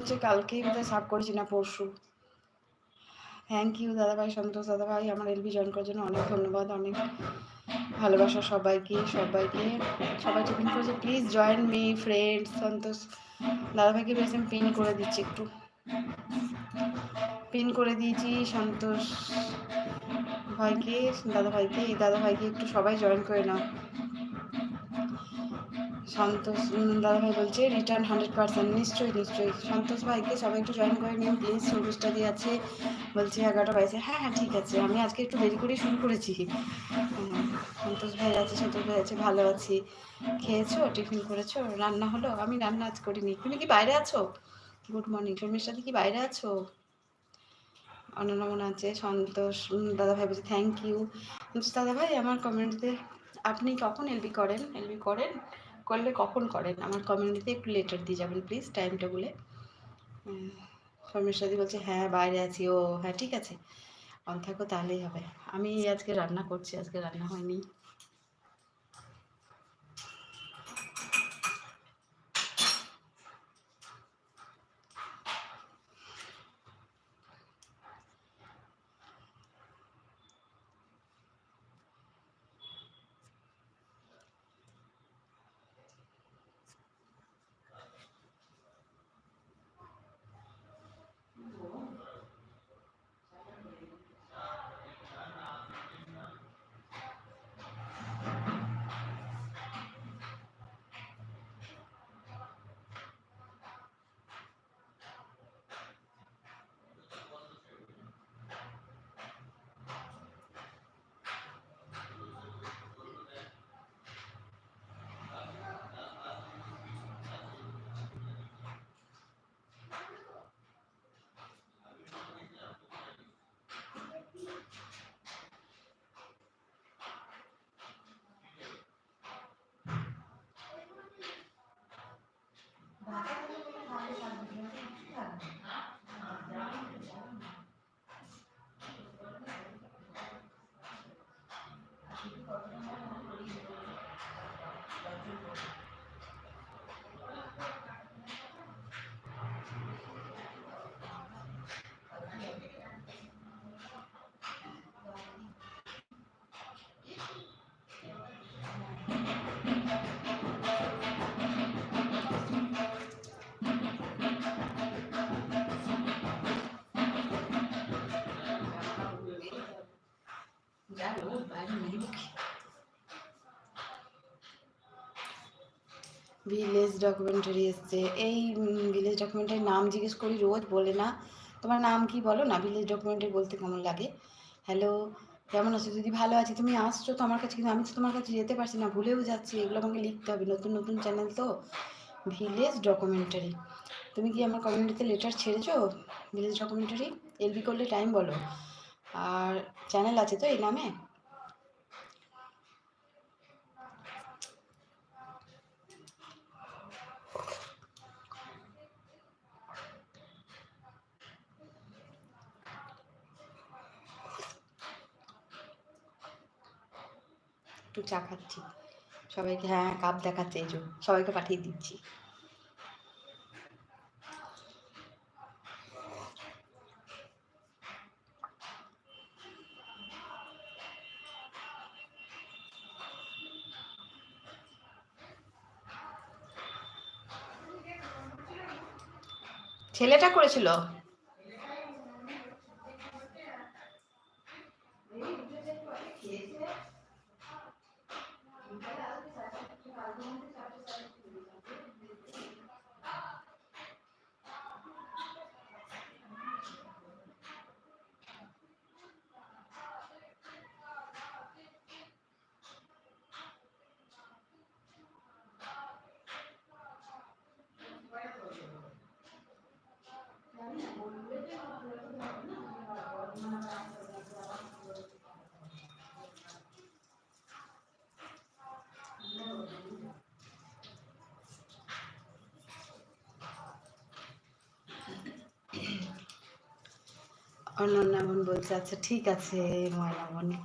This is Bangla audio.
হচ্ছে কালকেই বোধহয় সাফ করেছি না, পরশু। থ্যাংক ইউ দাদাভাই, সন্তোষ দাদাভাই, আমার এলবি জয়েন করার জন্য অনেক ধন্যবাদ, অনেক ভালোবাসা সবাইকে সবাইকে। সবাই টিফিন করেছে please join me friend Santosh দাদাভাইকে বেশ আমি পিন করে দিচ্ছি একটু। পিন করে দিয়েছি সন্তোষ ভাইকে দাদা ভাইকে দাদা ভাইকে একটু সবাই জয়েন করে নাও। সন্তোষ দাদাভাই বলছে রিটার্ন হান্ড্রেড পার্সেন্ট নিশ্চয়ই নিশ্চয়ই। সন্তোষ ভাইকে সবাই একটু জয়েন করে নিন প্লিজ চব্বিশটা দিয়ে আছে। বলছে, এগারোটা বাইশে হ্যাঁ হ্যাঁ ঠিক আছে। আমি আজকে একটু দেরি করেই শুরু করেছি। সন্তোষ ভাই আছে, সন্তোষ ভাই আছে, ভালো আছি। খেয়েছো? টিফিন করেছ? রান্না হলো? আমি রান্না আজ করিনি। তুমি কি বাইরে আছো? গুড মর্নিং শর্মির সাথে কি বাইরে আছো? অনন্য মনে আছে, সন্তোষ দাদাভাই বলছে থ্যাংক ইউ দাদাভাই, আমার কমিউনিটিতে আপনি কখন এলবি করেন? এলবি করেন? করলে কখন করেন? আমার কমিউনিটিতে একটু লেটার দিয়ে যাবেন প্লিজ টাইম টেবুলে শর্মিষ্ঠাদি বলছে হ্যাঁ বাইরে আছি। ও হ্যাঁ ঠিক আছে। অন থাকো তাহলেই হবে। আমি আজকে রান্না করছি, আজকে রান্না হয়নি। ভিলেজ ডকুমেন্টারি এসছে এই ভিলেজ ডকুমেন্টারির নাম জিজ্ঞেস করি, রোজ বলে না। তোমার নাম কি বলো না? ভিলেজ ডকুমেন্টারি বলতে কেমন লাগে? হ্যালো কেমন আছো? দিদি ভালো আছি, তুমি আসছো তো আমার কাছে, কিন্তু আমি তো তোমার কাছে যেতে পারছি না, ভুলেও যাচ্ছি। এগুলো আমাকে লিখতে হবে, নতুন নতুন চ্যানেল তো। ভিলেজ ডকুমেন্টারি তুমি কি আমার কমিউনিটিতে লেটার ছেড়েছো? ভিলেজ ডকুমেন্টারি এলবি করলে টাইম বলো। আর চ্যানেল আছে তো এই নামে? একটু চা খাচ্ছি। সবাইকে হ্যাঁ কাপ দেখাচ্ছে, এই সবাইকে পাঠিয়ে দিচ্ছি। ছেলেটা করেছিল? অনন্যা বলছে আচ্ছা ঠিক আছে ময়না